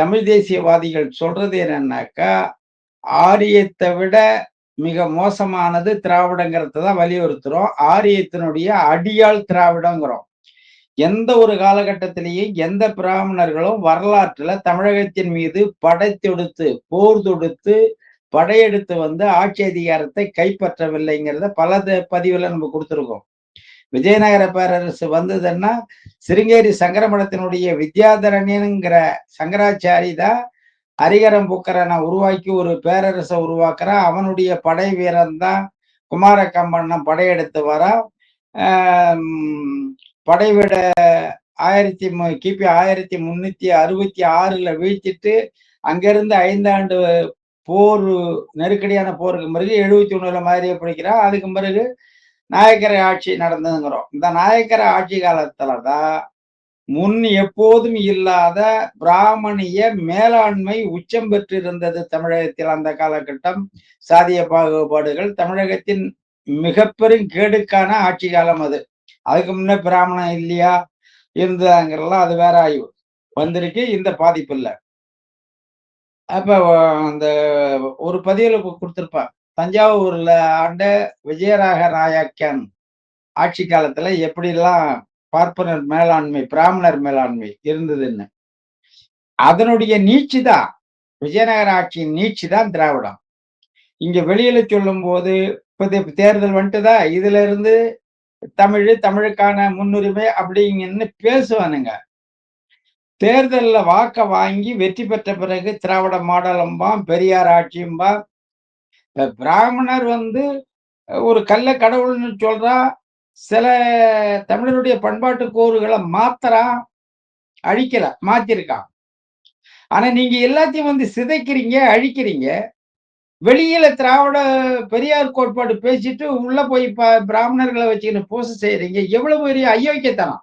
தமிழ் தேசியவாதிகள் சொல்றது என்னன்னாக்கா ஆரியத்தை விட மிக மோசமானது திராவிடங்கிறத தான் வலியுறுத்துறோம். ஆரியத்தினுடைய அடியாள் திராவிடங்கிறோம். எந்த ஒரு காலகட்டத்திலேயும் எந்த பிராமணர்களும் வரலாற்றுல தமிழகத்தின் மீது படை தொடுத்து போர் தொடுத்து படையெடுத்து வந்து ஆட்சி அதிகாரத்தை கைப்பற்றவில்லைங்கிறத பல பதிவுல நம்ம கொடுத்துருக்கோம். விஜயநகர பேரரசு வந்ததுன்னா சிருங்கேரி சங்கரமடத்தினுடைய வித்யாதரணியனுங்கிற சங்கராச்சாரி தான் ஹரிகரம் புக்கரனை உருவாக்கி ஒரு பேரரசை உருவாக்குறான் அவனுடைய படை வீரன் தான் குமார கம்பண்ணன் படையெடுத்து வரா. படைவிட ஆயிரத்தி கிபி ஆயிரத்தி முன்னூத்தி அறுபத்தி ஆறுல வீழ்த்திட்டு அங்கிருந்து ஐந்தாண்டு போர் நெருக்கடியான போருக்கு பிறகு எழுபத்தி ஒண்ணுல மாதிரியே பிடிக்கிறான் அதுக்கு பிறகு நாயக்கரை ஆட்சி நடந்ததுங்கிறோம். இந்த நாயக்கரை ஆட்சி காலத்துலதான் முன் எப்போதும் இல்லாத பிராமணிய மேலாண்மை உச்சம் பெற்றிருந்தது தமிழகத்தில் அந்த காலகட்டம். சாதிய பாகுபாடுகள் தமிழகத்தின் மிக பெரும் கேடுக்கான ஆட்சி காலம் அது. அதுக்கு முன்னே பிராமணம் இல்லையா? இருந்தாங்கிறலாம் அது வேற ஆய்வு. வந்திருக்கு இந்த பாதிப்பு இல்லை. அப்ப அந்த ஒரு பதிவில் கொடுத்துருப்பான் தஞ்சாவூர்ல ஆண்ட விஜயராக நாயக்கன் ஆட்சி காலத்துல எப்படிலாம் பார்ப்பனர் மேலாண்மை பிராமணர் மேலாண்மை இருந்ததுன்னு. அதனுடைய நீட்சி தான். விஜயநகர ஆட்சியின் நீட்சி தான் திராவிடம். இங்க வெளியில சொல்லும் போது இப்ப தேர்தல் வந்துட்டுதான் இதுல இருந்து தமிழ் தமிழுக்கான முன்னுரிமை அப்படிங்கன்னு பேசுவானுங்க. தேர்தலில் வாக்க வாங்கி வெற்றி பெற்ற பிறகு திராவிட மாடலம்பான் பெரியார் ஆட்சியும்பா பிராமணர் வந்து ஒரு கள்ள கடவுள்னு சொல்றா சில தமிழருடைய பண்பாட்டு கூறுகளை மாத்திரான் அழிக்கல மாத்திருக்கான் ஆனா நீங்க எல்லாத்தையும் வந்து சிதைக்கிறீங்க அழிக்கிறீங்க. வெளியில திராவிட பெரியார் கோட்பாடு பேசிட்டு உள்ள போய் பிராமணர்களை வச்சுக்கின்னு பூசை செய்யறீங்க எவ்வளவு பெரிய அயோக்கியத்தனம்.